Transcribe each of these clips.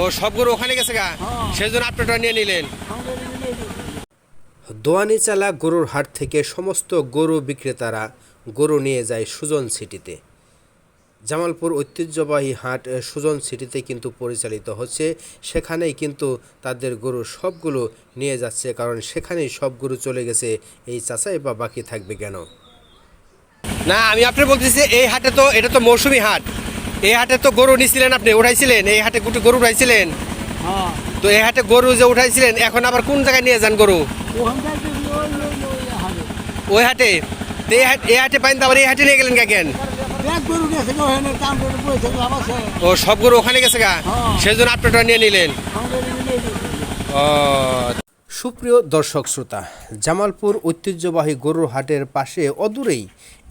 ও সব গরু ওখানে গেছে গা? হ্যাঁ। সেই জন্য আপনারটা নিয়ে নিলেন। দোয়ানিচালা গরুর হাট থেকে সমস্ত গরু বিক্রেতারা গরু নিয়ে যায় সুজন সিটিতে। জামালপুর ঐতিহ্যবাহী হাট সুজন সিটিতে কিন্তু পরিচালিত হচ্ছে। সেখানেই কিন্তু তাদের গরু সবগুলো নিয়ে যাচ্ছে কারণ সেখানেই সব গরু চলে গেছে। এই চাচাই বা বাকি থাকবে কেন? না আমি আপনি বলতেছি এই হাটে তো এটা তো মৌসুমি হাট। এই হাটে তো গরু নিছিলেন আপনি উঠাইছিলেন? এই হাটে গুটি গরু উঠাইছিলেন? হ্যাঁ। তো এই হাটে গরু যে উঠাইছিলেন এখন আবার কোন জায়গায় নিয়ে যান গরু? ওই হাটে। এই হাট পাইন আবার এই হাটে নিয়ে গেলেন কেন? ও সব গরু ওখানে গেছে গা? হ্যাঁ। সেই জন্য আপনারটা নিয়ে নিলেন? ও। সুপ্রিয় দর্শক শ্রোতা, জামালপুর ঐতিহ্যবাহী গরুর হাটের পাশে অদূরেই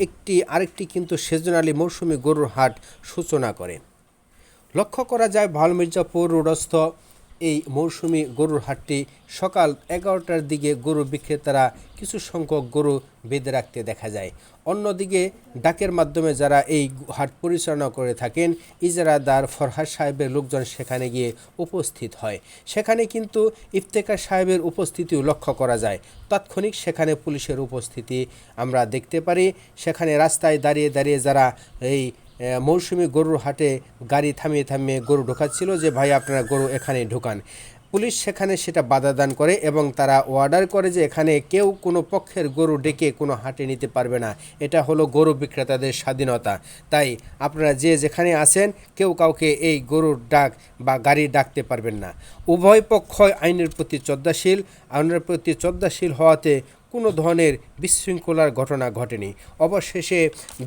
একটি আরেকটি কিন্তু সেজনালি মৌসুমি গরুর হাট সূচনা করে। লক্ষ্য করা যায় ভালো মির্জাপুর রোডস্থ এই মৌসুমি গরুর হাটটি সকাল এগারোটার দিকে গরু বিক্রেতারা কিছু সংখ্যক গরু বেঁধে রাখতে দেখা যায়। অন্যদিকে ডাকের মাধ্যমে যারা এই হাট পরিচালনা করে থাকেন, ইজারাদার ফরহাদ সাহেবের লোকজন সেখানে গিয়ে উপস্থিত হয়। সেখানে কিন্তু ইফতেকার সাহেবের উপস্থিতিও লক্ষ্য করা যায়। তাৎক্ষণিক সেখানে পুলিশের উপস্থিতি আমরা দেখতে পারি। সেখানে রাস্তায় দাঁড়িয়ে দাঁড়িয়ে যারা এই মৌসুমি গরুর হাটে গাড়ি থামিয়ে থামিয়ে গরু ঢোকাচ্ছিল যে, ভাই, আপনারা গরু এখানে ঢোকান। পুলিশ সেখানে সেটা বাধা দান করে এবং তারা অর্ডার করে যে, এখানে কেউ কোনো পক্ষের গরু ডেকে কোনো হাটে নিতে পারবে না। এটা হলো গরু বিক্রেতাদের স্বাধীনতা। তাই আপনারা যে যেখানে আছেন, কেউ কাউকে এই গরুর ডাক বা গাড়ি ডাকতে পারবেন না। উভয় পক্ষই আইনের প্রতি শ্রদ্ধাশীল আইনের প্রতি শ্রদ্ধাশীল হওয়াতে কোনো ধরনের বিশৃঙ্খলার ঘটনা ঘটেনি। অবশেষে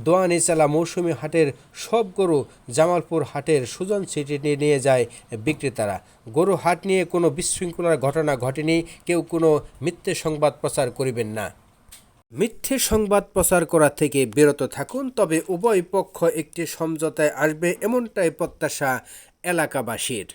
দোয়ানিচালা মৌসুমী হাটের সব গরু জামালপুর হাটের সুজন সিটি নিয়ে যায় বিক্রেতারা। গরু হাট নিয়ে কোনো বিশৃঙ্খলার ঘটনা ঘটেনি, কেউ কোনো মিথ্যে সংবাদ প্রচার করিবেন না। মিথ্যে সংবাদ প্রচার করা থেকে বিরত থাকুন, তবে উভয় পক্ষ একটি সমঝোতায় আসবে এমনটাই প্রত্যাশা এলাকাবাসীর।